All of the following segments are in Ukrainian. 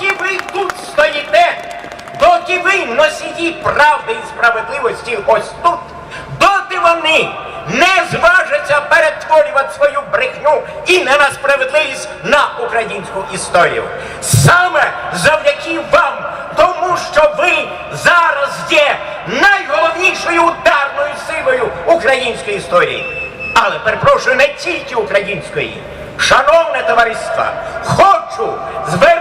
Доки ви тут стоїте, доки ви носії правди і справедливості ось тут, доти вони не зважаться перетворювати свою брехню і не на справедливість на українську історію. Саме завдяки вам, тому що ви зараз є найголовнішою ударною силою української історії. Але перепрошую не тільки української. Шановне товариство, хочу звернути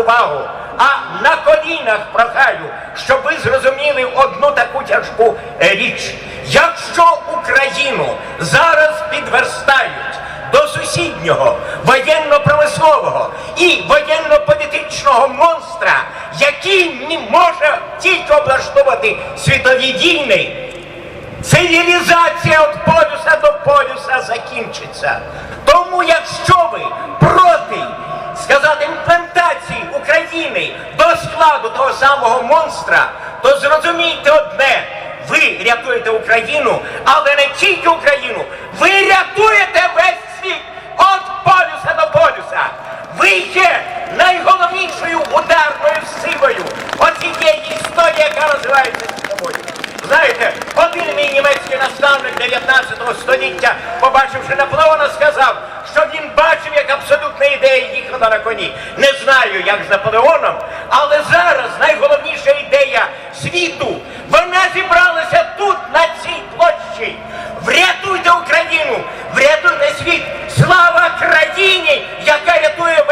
увагу, а на колінах прохаю, щоб ви зрозуміли одну таку тяжку е, річ. Якщо Україну зараз підверстають до сусіднього воєнно-промислового і воєнно-політичного монстра, який не може тільки облаштовувати світові війни, Цивілізація від полюса до полюса закінчиться. Тому якщо ви проти, сказати, імплантації України до складу того самого монстра, то зрозумійте одне, ви рятуєте Україну, але не тільки Україну, ви рятуєте весь світ від полюса до полюса. Ви є найголовнішою ударною силою оцієї історії, яка називається світовою. Знаєте, один мій німецький наставник 19 століття, побачивши Наполеона, сказав, абсолютна ідея їхала на коні. Не знаю, як з Наполеоном, але зараз найголовніша ідея світу. Вона зібралася тут, на цій площі. Врятуйте Україну, врятуйте світ. Слава країні, яка рятує.